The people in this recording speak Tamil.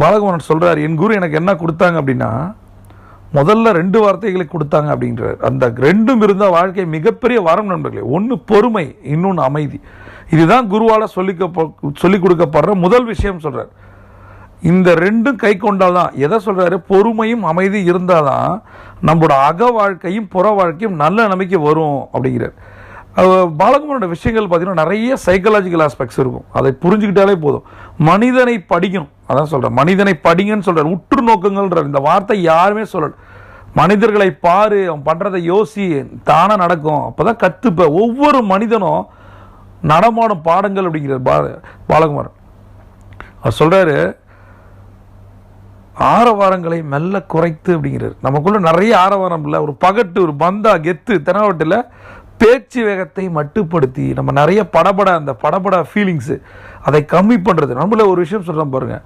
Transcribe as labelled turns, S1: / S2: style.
S1: பாலகுமாரன் சொல்கிறார் என் குரு எனக்கு என்ன கொடுத்தாங்க அப்படின்னா முதல்ல ரெண்டு வார்த்தைகளை கொடுத்தாங்க அப்படின்றார். அந்த ரெண்டும் இருந்தால் வாழ்க்கை மிகப்பெரிய வரம் நண்பர்களே. ஒன்று பொறுமை இன்னொன்று அமைதி. இதுதான் குருவால் சொல்லிக்க சொல்லிக் கொடுக்கப்படுற முதல் விஷயம் சொல்கிறார் இந்த ரெண்டும் கை கொண்டால் தான். எதை சொல்கிறாரு பொறுமையும் அமைதி இருந்தாதான் நம்மளோட அக வாழ்க்கையும் புற வாழ்க்கையும் நல்ல நம்பிக்கை வரும் அப்படிங்கிறார். பாலகுமாரோட விஷயங்கள் பார்த்தீங்கன்னா நிறைய சைக்கலாஜிக்கல் ஆஸ்பெக்ட்ஸ் இருக்கும். அதை புரிஞ்சுக்கிட்டாலே போதும். மனிதனை படிக்கணும். அதான் சொல்றேன். மனிதனை படிங்கன்னு சொல்கிறார் உற்று நோக்குங்கள்ன்றார் இந்த வார்த்தை யாருமே சொல்லல. மனிதர்களை பாரு அவன் பண்றதை யோசி தானே நடக்கும். அப்பதான் கத்துப்ப. ஒவ்வொரு மனிதனும் நடமாடும் பாடங்கள் அப்படிங்கிறது பா பாலகுமாரன் அவர் சொல்றாரு ஆரவாரங்களை மெல்ல குறைத்து அப்படிங்கிறார். நமக்குள்ள நிறைய ஆரவாரம் இல்லை. ஒரு பகட்டு ஒரு பந்தா கெத்து தெனாவட்டில் பேச்சு வேகத்தை மட்டுப்படுத்தி நம்ம நிறைய படபட அந்த படபட ஃபீலிங்ஸு அதை கம்மி பண்ணுறது நம்மள ஒரு விஷயம் சொல்கிறோம் பாருங்க.